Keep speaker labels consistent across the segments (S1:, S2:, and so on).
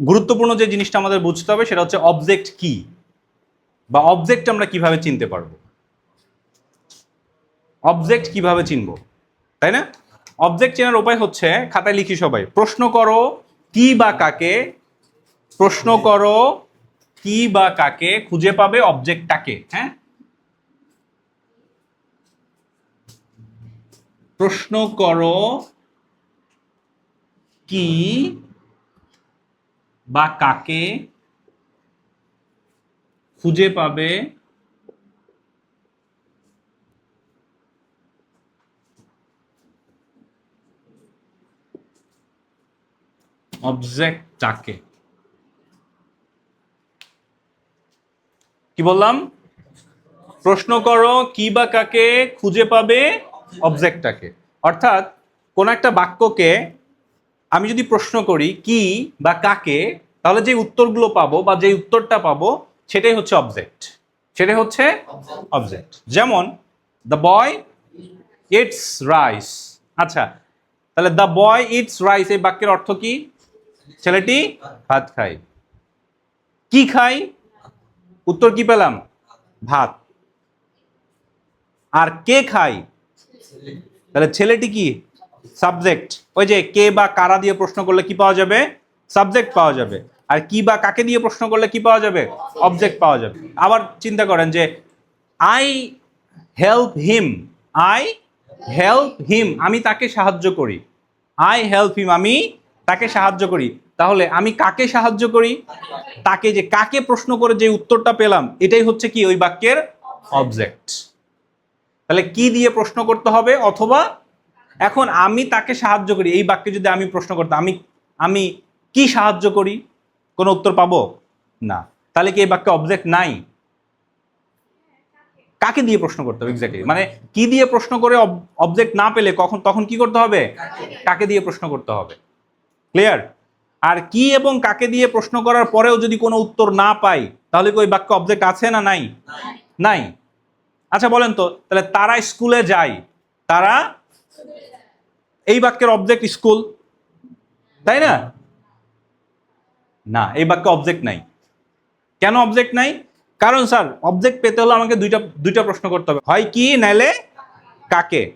S1: গুরুত্বপূর্ণ যে জিনিসটা আমাদের বুঝতে হবে, সেটা হচ্ছে অবজেক্ট কি? বা অবজেক্ট আমরা কীভাবে চিনতে পারব? অবজেক্ট কীভাবে চিনবো? তাই না? অবজেক্ট চেনার উপায় হচ্ছে, খাতায় লিখি সবাই, প্রশ্ন করো কি বা কাকে, প্রশ্ন করো কি বা কাকে খুঁজে পাবে অবজেক্টটাকে হ্যাঁ? প্রশ্ন করো কি বা কাকে খুঁজে পাবে অবজেক্টটাকে কি বললাম? প্রশ্ন করো, কি বা কাকে খুঁজে পাবে? অবজেক্টটাকে অর্থাৎ কোন একটা বাক্যকে আমি যদি প্রশ্ন করি কি বা কাকে, তাহলে যে উত্তরগুলো পাবো বা যে উত্তরটা পাবো, সেটাই হচ্ছে অবজেক্ট সেটাই হচ্ছে অবজেক্ট যেমন দ্য বয় ইটস রাইস আচ্ছা তাহলে দ্য বয় ইটস রাইস এই বাক্যের অর্থ কি? ছেলেটি ভাত খায়। কি খাই উত্তর কি পেলাম? ভাত। আর কে খাই তাহলে ছেলেটি কি? সাবজেক্ট। ওই যে কে বা কারা দিয়ে প্রশ্ন করলে কি পাওয়া যাবে? সাবজেক্ট পাওয়া যাবে। আর কি বা কাকে দিয়ে প্রশ্ন করলে কি পাওয়া যাবে? অবজেক্ট পাওয়া যাবে। আবার চিন্তা করেন যে I help him I help him আমি তাকে সাহায্য করি। আই হেল্প হিম আমি তাকে সাহায্য করি। তাহলে আমি কাকে সাহায্য করি? তাকে যে কাকে প্রশ্ন করে যে উত্তরটা পেলাম, এটাই হচ্ছে কি? ওই বাক্যের অবজেক্ট। তাহলে কি দিয়ে প্রশ্ন করতে হবে? অথবা এখন আমি তাকে সাহায্য করি এই বাক্যে যদি আমি প্রশ্ন করতাম আমি আমি কি সাহায্য করি? কোনো উত্তর পাবো? না। তাহলে কি এই বাক্যে অবজেক্ট নাই? কাকে দিয়ে প্রশ্ন করতে হবে? এক্স্যাক্টলি মানে কি দিয়ে প্রশ্ন করে অবজেক্ট না পেলে কখন তখন কি করতে হবে? কাকে দিয়ে প্রশ্ন করতে হবে? ক্লিয়ার আর কি এবং কাকে দিয়ে প্রশ্ন করার পরেও যদি কোনো উত্তর না পাই তাহলে কি ওই বাক্য অবজেক্ট আছে না নাই। নাই। আচ্ছা বলেন তো তাহলে তারা স্কুলে যায় তারা এই বাক্যের অবজেক্ট স্কুল তাই না? না, এই বাক্যে অবজেক্ট নাই। কেন অবজেক্ট নাই? কারণ স্যার অবজেক্ট পেতে হলে আমাকে দুইটা দুইটা প্রশ্ন করতে হবে। হয় কি, নাইলে কাকে?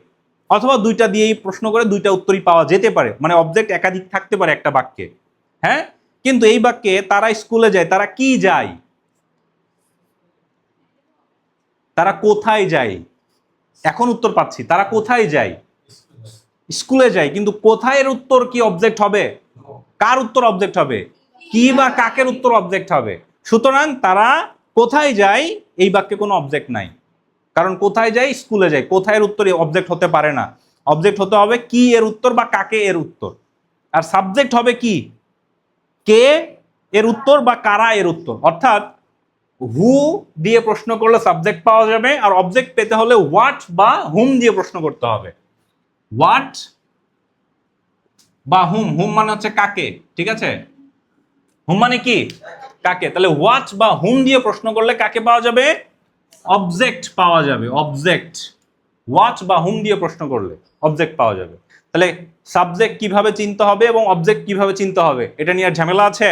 S1: অথবা দুইটা দিয়েই প্রশ্ন করে দুইটা উত্তরই পাওয়া যেতে পারে। মানে অবজেক্ট একাধিক থাকতে পারে একটা বাক্যে। হ্যাঁ? কিন্তু এই বাক্যে তারা স্কুলে যায়, তারা কি যায়? তারা কোথায় যায়? এখন উত্তর পাচ্ছি। তারা কোথায় যায়? স্কুলে যায় কিন্তু কোথায় এর উত্তর কি অবজেক্ট হবে? কার উত্তর অবজেক্ট হবে? কি বা কাকের উত্তর অবজেক্ট হবে? সুতরাং তারা কোথায় যায় এই বাক্যে কোনো অবজেক্ট নাই। কারণ কোথায় যায় স্কুলে যায় কোথায় এর উত্তর অবজেক্ট হতে পারে না। অবজেক্ট হতে হবে কি এর উত্তর বা কাকে এর উত্তর। আর সাবজেক্ট হবে কি? কে এর উত্তর বা কারা এর উত্তর। অর্থাৎ হু দিয়ে প্রশ্ন করলে সাবজেক্ট পাওয়া যাবে, আর অবজেক্ট পেতে হলে হোয়াট বা হুম দিয়ে প্রশ্ন করতে হবে। হোয়াট বা হুম হুম মানে হচ্ছে কাকে? ঠিক আছে? হুম মানে কি? কাকে? তাহলে হোয়াট বা হুম দিয়ে প্রশ্ন করলে কাকে পাওয়া যাবে? অবজেক্ট পাওয়া যাবে অবজেক্ট হোয়াট বা হুম দিয়ে প্রশ্ন করলে অবজেক্ট পাওয়া যাবে। তাহলে সাবজেক্ট কীভাবে চিনতে হবে এবং অবজেক্ট কীভাবে চিনতে হবে? এটা নিয়ে আর ঝামেলা আছে?